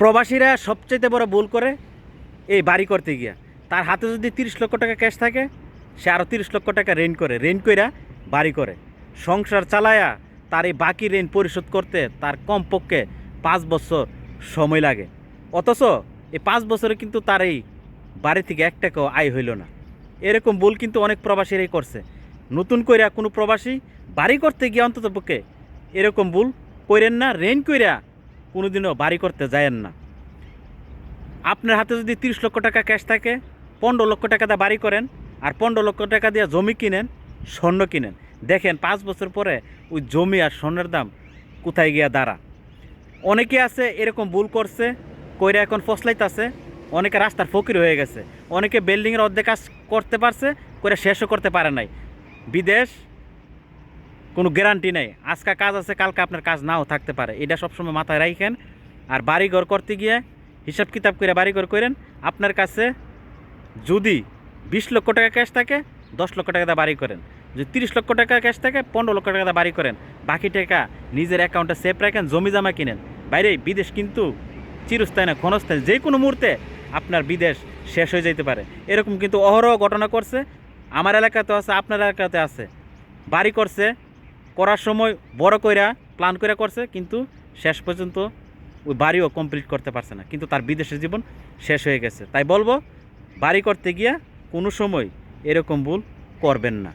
প্রবাসীরা সবচেয়ে বড় ভুল করে এই বাড়ি করতে গিয়া। তার হাতে যদি তিরিশ লক্ষ টাকা ক্যাশ থাকে, সে আরও তিরিশ লক্ষ টাকা রেন্ট করে। রেন্ট কইরা বাড়ি করে। সংসার চালায়া তার এই বাকি ঋণ পরিশোধ করতে তার কমপক্ষে পাঁচ বছর সময় লাগে। অথচ এই পাঁচ বছরে কিন্তু তার এই বাড়ি থেকে এক টাকাও আয় হইল না। এরকম ভুল কিন্তু অনেক প্রবাসীরাই করছে। নতুন কইরা কোনো প্রবাসী বাড়ি করতে গিয়ে অন্তত পক্ষে এরকম ভুল কইরেন না। রেন্ট কইরা কোনোদিনও বাড়ি করতে যায়েন না। আপনার হাতে যদি তিরিশ লক্ষ টাকা ক্যাশ থাকে, পনেরো লক্ষ টাকা দিয়ে বাড়ি করেন আর পনেরো লক্ষ টাকা দিয়ে জমি কিনেন, স্বর্ণ কিনেন। দেখেন, পাঁচ বছর পরে ওই জমি আর স্বর্ণের দাম কোথায় গিয়া দাঁড়া। অনেকে আছে, এরকম ভুল করছে, কইরা এখন ফসলাইতেছে, অনেকে রাস্তার ফকির হয়ে গেছে। অনেকে বিল্ডিংয়ের অর্ধেক কাজ করতে পারছে করে শেষও করতে পারে নাই। বিদেশ কোনো গ্যারান্টি নেই। আজকে কাজ আছে, কালকে আপনার কাজ নাও থাকতে পারে। এটা সবসময় মাথায় রাখেন আর বাড়িঘর করতে গিয়ে হিসাব কিতাব করে বাড়িঘর করেন। আপনার কাছে যদি বিশ লক্ষ টাকা ক্যাশ থাকে, দশ লক্ষ টাকা বাড়ি করেন। যদি তিরিশ লক্ষ টাকা ক্যাশ থাকে, পনেরো লক্ষ টাকা বাড়ি করেন। বাকি টাকা নিজের অ্যাকাউন্টে সেভ রাখেন, জমি জমা কিনেন। বাইরে বিদেশ কিন্তু চিরস্থায়ী না, ক্ষণস্থায়ী। যে কোনো মুহূর্তে আপনার বিদেশ শেষ হয়ে যেতে পারে। এরকম কিন্তু অহরহ ঘটনা করছে। আমার এলাকাতে আছে, আপনার এলাকাতে আছে। বাড়ি করছে করার সময় বড় কইরা প্ল্যান করে করছে, কিন্তু শেষ পর্যন্ত ওই বাড়িও কমপ্লিট করতে পারছে না। কিন্তু তার বিদেশের জীবন শেষ হয়ে গেছে। তাই বলব, বাড়ি করতে গিয়া কোনো সময় এরকম ভুল করবেন না।